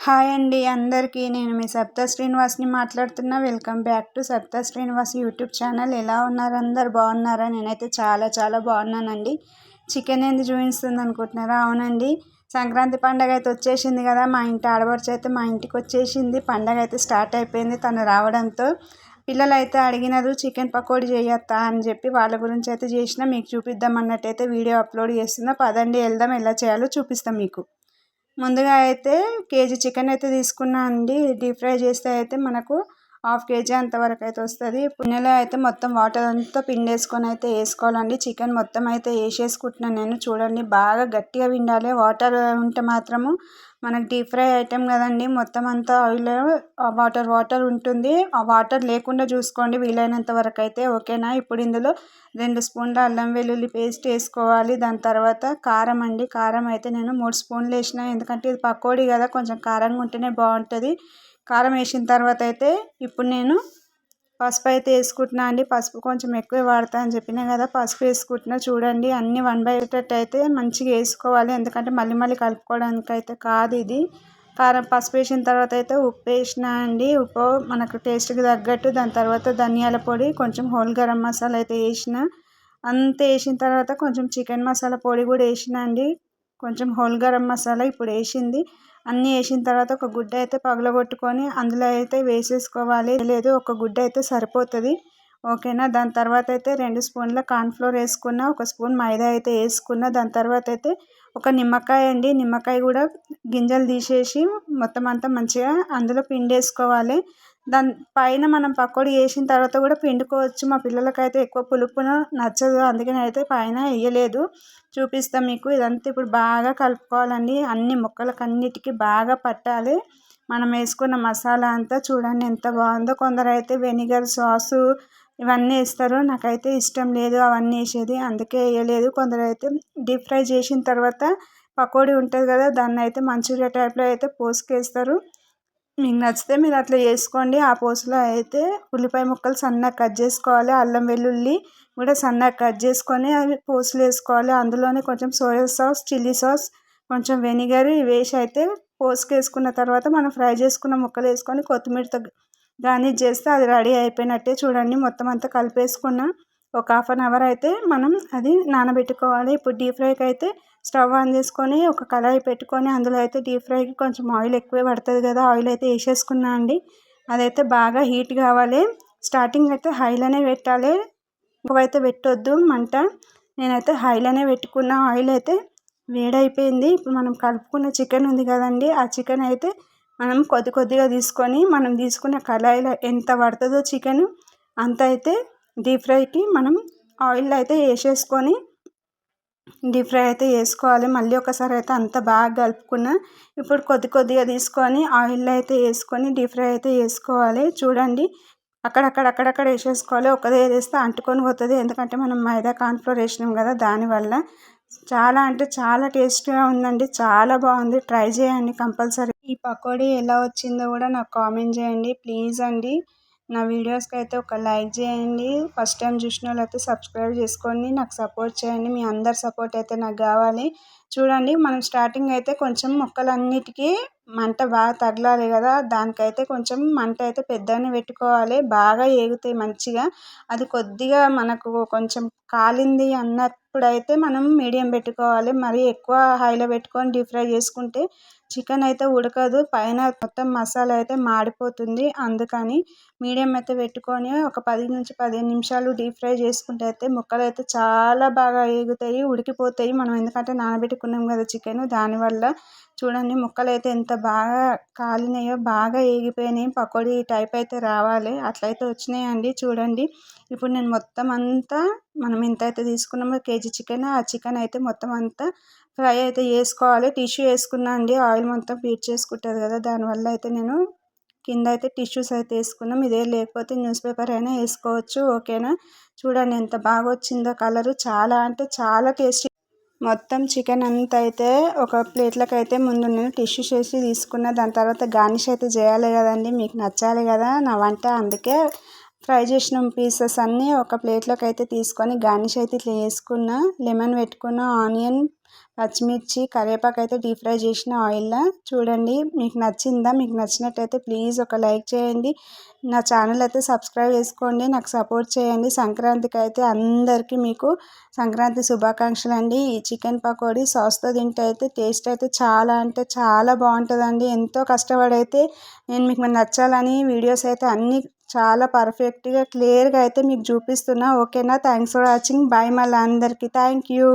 Hi అండి అందరికీ. నేను మీ సప్త శ్రీనివాస్ని మాట్లాడుతున్నా. వెల్కమ్ బ్యాక్ టు సప్త శ్రీనివాస్ యూట్యూబ్ ఛానల్. ఎలా ఉన్నారు? అందరు బాగున్నారా? నేనైతే చాలా చాలా బాగున్నానండి. చికెన్ ఏంది చూపిస్తుంది అనుకుంటున్నారా? అవునండి. సంక్రాంతి పండగ అయితే వచ్చేసింది కదా. మా ఇంటి ఆడబడుచు అయితే మా ఇంటికి వచ్చేసింది. పండగ అయితే స్టార్ట్ అయిపోయింది తను రావడంతో. పిల్లలు అయితే అడిగినారు చికెన్ పకోడీ చేయొత్తా? అని చెప్పి వాళ్ళ గురించి అయితే చేసిన మీకు చూపిద్దాం అన్నట్టయితే వీడియో అప్లోడ్ చేస్తున్నా. పదండి వెళ్దాం. ఎలా చేయాలో చూపిస్తాం మీకు. ముందుగా అయితే కేజీ చికెన్ అయితే తీసుకున్నా అండి. డీప్ ఫ్రై చేస్తే అయితే మనకు హాఫ్ కేజీ అంతవరకు అయితే వస్తుంది. పుణ్యలో అయితే మొత్తం వాటర్ అంతా పిండేసుకొని అయితే వేసుకోవాలండి. చికెన్ మొత్తం అయితే వేసేసుకుంటున్నాను నేను. చూడండి బాగా గట్టిగా పిండాలి. వాటర్ ఉంటే మాత్రము మనకు డీప్ ఫ్రై ఐటెం కదండి. మొత్తం అంతా ఆయిల్ వాటర్ వాటర్ ఉంటుంది. ఆ వాటర్ లేకుండా చూసుకోండి. వీలైనంత వరకు అయితే ఓకేనా? ఇప్పుడు ఇందులో రెండు స్పూన్ల అల్లం వెల్లుల్లి పేస్ట్ వేసుకోవాలి. దాని తర్వాత కారం అండి. కారం అయితే నేను మూడు స్పూన్లు వేసిన ఎందుకంటే ఇది పకోడీ కదా కొంచెం కారంగా ఉంటేనే బాగుంటుంది. కారం వేసిన తర్వాత అయితే ఇప్పుడు నేను పసుపు అయితే వేసుకుంటున్నా అండి. పసుపు కొంచెం ఎక్కువ వాడతా అని చెప్పినా కదా పసుపు వేసుకుంటున్నా. చూడండి అన్నీ వన్ బై అయితే మంచిగా వేసుకోవాలి. ఎందుకంటే మళ్ళీ మళ్ళీ కలుపుకోవడానికి అయితే కాదు ఇది. కారం పసుపు వేసిన తర్వాత అయితే ఉప్పు వేసిన అండి. ఉప్పు మనకు టేస్ట్కి తగ్గట్టు దాని తర్వాత ధనియాల పొడి కొంచెం హోల్ గరం మసాలా అయితే వేసిన. అంత వేసిన తర్వాత కొంచెం చికెన్ మసాలా పొడి కూడా వేసిన అండి. కొంచెం హోల్ గరం మసాలా ఇప్పుడు వేసింది. అన్నీ వేసిన తర్వాత ఒక గుడ్డ అయితే పగలగొట్టుకొని అందులో అయితే వేసేసుకోవాలి. లేదు ఒక గుడ్డ అయితే సరిపోతుంది. ఓకేనా? దాని తర్వాత అయితే రెండు స్పూన్ల కార్న్ఫ్లోర్ వేసుకున్న ఒక స్పూన్ మైదా అయితే వేసుకున్న దాని తర్వాత అయితే ఒక నిమ్మకాయ అండి. నిమ్మకాయ కూడా గింజలు తీసేసి మొత్తం అంతా మంచిగా అందులో పిండి వేసుకోవాలి దాని పైన మనం పకోడీ వేసిన తర్వాత కూడా పిండుకోవచ్చు. మా పిల్లలకైతే ఎక్కువ పులుపున నచ్చదు. అందుకని అయితే పైన వేయలేదు. చూపిస్తాం మీకు. ఇదంతా ఇప్పుడు బాగా కలుపుకోవాలండి. అన్ని ముక్కలకు అన్నిటికీ బాగా పట్టాలి. మనం వేసుకున్న మసాలా అంతా చూడండి ఎంత బాగుందో. కొందరు అయితే వెనిగర్ సాసు ఇవన్నీ వేస్తారు. నాకైతే ఇష్టం లేదు అవన్నీ వేసేది. అందుకే వేయలేదు. కొందరు అయితే డీప్ ఫ్రై చేసిన తర్వాత పకోడీ ఉంటుంది కదా దాన్ని అయితే మంచూరియా టైప్లో అయితే పోసుకేస్తారు. మీకు నచ్చితే మీరు అట్లా చేసుకోండి. ఆ పోసులో అయితే ఉల్లిపాయ ముక్కలు సన్నగా కట్ చేసుకోవాలి. అల్లం వెల్లుల్లి కూడా సన్నగా కట్ చేసుకొని అవి పోసులు వేసుకోవాలి. అందులోనే కొంచెం సోయా సాస్ చిల్లీ సాస్ కొంచెం వెనిగర్ వేసి అయితే పోసుకేసుకున్న తర్వాత మనం ఫ్రై చేసుకున్న ముక్కలు వేసుకొని కొత్తిమీరతో గార్నిష్ చేస్తే అది రెడీ అయిపోయినట్టే చూడండి. మొత్తం అంతా కలిపేసుకున్న ఒక హాఫ్ అన్ అవర్ అయితే మనం అది నానబెట్టుకోవాలి. ఇప్పుడు డీప్ ఫ్రైకి అయితే స్టవ్ ఆన్ చేసుకొని ఒక కళాయి పెట్టుకొని అందులో అయితే డీప్ ఫ్రైకి కొంచెం ఆయిల్ ఎక్కువే పడుతుంది కదా ఆయిల్ అయితే వేసేసుకున్నా అండి. అదైతే బాగా హీట్ కావాలి. స్టార్టింగ్ అయితే హైలోనే పెట్టాలి. ఎక్కువైతే పెట్టొద్దు మంట. నేనైతే హైలోనే పెట్టుకున్న ఆయిల్ అయితే వేడైపోయింది. ఇప్పుడు మనం కలుపుకున్న చికెన్ ఉంది కదండి ఆ చికెన్ అయితే మనం కొద్ది కొద్దిగా తీసుకొని మనం తీసుకున్న కళాయిలో ఎంత పడుతుందో చికెన్ అంత అయితే డీప్ ఫ్రైకి మనం ఆయిల్ అయితే వేసేసుకొని డీప్ ఫ్రై అయితే వేసుకోవాలి. మళ్ళీ ఒకసారి అయితే అంత బాగా కలుపుకున్న ఇప్పుడు కొద్ది కొద్దిగా తీసుకొని ఆయిల్లో అయితే వేసుకొని డీప్ ఫ్రై అయితే వేసుకోవాలి. చూడండి అక్కడక్కడ అక్కడక్కడ వేసేసుకోవాలి. ఒకదే వేస్తే అంటుకొని పోతుంది. ఎందుకంటే మనం మైదా కార్న్ఫ్లోర్ వేసినాం కదా దానివల్ల చాలా అంటే చాలా టేస్టీగా ఉందండి. చాలా బాగుంది. ట్రై చేయండి కంపల్సరీ. ఈ పకోడీ ఎలా వచ్చిందో కూడా నాకు కామెంట్ చేయండి. ప్లీజ్ అండి. నా వీడియోస్కి అయితే ఒక లైక్ చేయండి. ఫస్ట్ టైం చూసిన వాళ్ళు అయితే సబ్స్క్రైబ్ చేసుకోండి నాకు సపోర్ట్ చేయండి. మీ అందరి సపోర్ట్ అయితే నాకు కావాలి. చూడండి మనం స్టార్టింగ్ అయితే కొంచెం మొక్కలన్నిటికీ మంట బాగా తగలాలి కదా. దానికైతే కొంచెం మంట అయితే పెద్దగానే పెట్టుకోవాలి. బాగా ఏగుతాయి మంచిగా. అది కొద్దిగా మనకు కొంచెం కాలింది అన్నప్పుడైతే మనం మీడియం పెట్టుకోవాలి. మరి ఎక్కువ హైలో పెట్టుకొని డీప్ ఫ్రై చేసుకుంటే చికెన్ అయితే ఉడకదు. పైన మొత్తం మసాలా అయితే మాడిపోతుంది. అందుకని మీడియం అయితే పెట్టుకొని ఒక పది నుంచి పదిహేను నిమిషాలు డీప్ ఫ్రై చేసుకుంటే అయితే ముక్కలు అయితే చాలా బాగా ఎగుతాయి ఉడికిపోతాయి. మనం ఎందుకంటే నానబెట్టుకున్నాం కదా చికెన్ దానివల్ల చూడండి ముక్కలు అయితే ఎంత బాగా కాలినాయో బాగా ఎగిపోయినాయి పకోడీ టైప్ అయితే రావాలి. అట్లయితే వచ్చినాయండి. చూడండి ఇప్పుడు నేను మొత్తం అంతా మనం ఎంత అయితే తీసుకున్నామో కేజీ చికెన్ ఆ చికెన్ అయితే మొత్తం అంతా ఫ్రై అయితే చేసుకోవాలి. టిష్యూ వేసుకున్నా అండి ఆయిల్ మొత్తం బీట్ చేసుకుంటుంది కదా దానివల్ల అయితే నేను కింద అయితే టిష్యూస్ అయితే వేసుకున్నాం. ఇదే లేకపోతే న్యూస్ పేపర్ అయినా వేసుకోవచ్చు ఓకేనా? చూడండి ఎంత బాగా వచ్చిందో కలరు. చాలా అంటే చాలా టేస్టీ. మొత్తం చికెన్ అంతా అయితే ఒక ప్లేట్లకు అయితే ముందు నేను టిష్యూ చేసి తీసుకున్న దాని తర్వాత గార్నిష్ అయితే చేయాలి కదండి మీకు నచ్చాలి కదా నా వంట. అందుకే ఫ్రై చేసిన పీసెస్ అన్నీ ఒక ప్లేట్లోకి అయితే తీసుకొని గార్నిష్ అయితే ఇట్లా వేసుకున్న లెమన్ పెట్టుకున్న ఆనియన్ పచ్చిమిర్చి కరివేపాకు అయితే డీప్ ఫ్రై చేసిన ఆయిల్లో. చూడండి మీకు నచ్చిందా? మీకు నచ్చినట్టయితే ప్లీజ్ ఒక లైక్ చేయండి. నా ఛానల్ అయితే సబ్స్క్రైబ్ చేసుకోండి. నాకు సపోర్ట్ చేయండి. సంక్రాంతికి అయితే అందరికీ మీకు సంక్రాంతి శుభాకాంక్షలు అండి ఈ చికెన్ పకోడీ సాస్తో తింటే అయితే టేస్ట్ అయితే చాలా అంటే చాలా బాగుంటుందండి. ఎంతో కష్టపడైతే నేను మీకు నచ్చాలని వీడియోస్ అయితే అన్నీ చాలా పర్ఫెక్ట్గా క్లియర్గా అయితే మీకు చూపిస్తున్నా. ఓకేనా? థ్యాంక్స్ ఫర్ వాచింగ్ బాయ్ మళ్ళీ అందరికీ. Thank you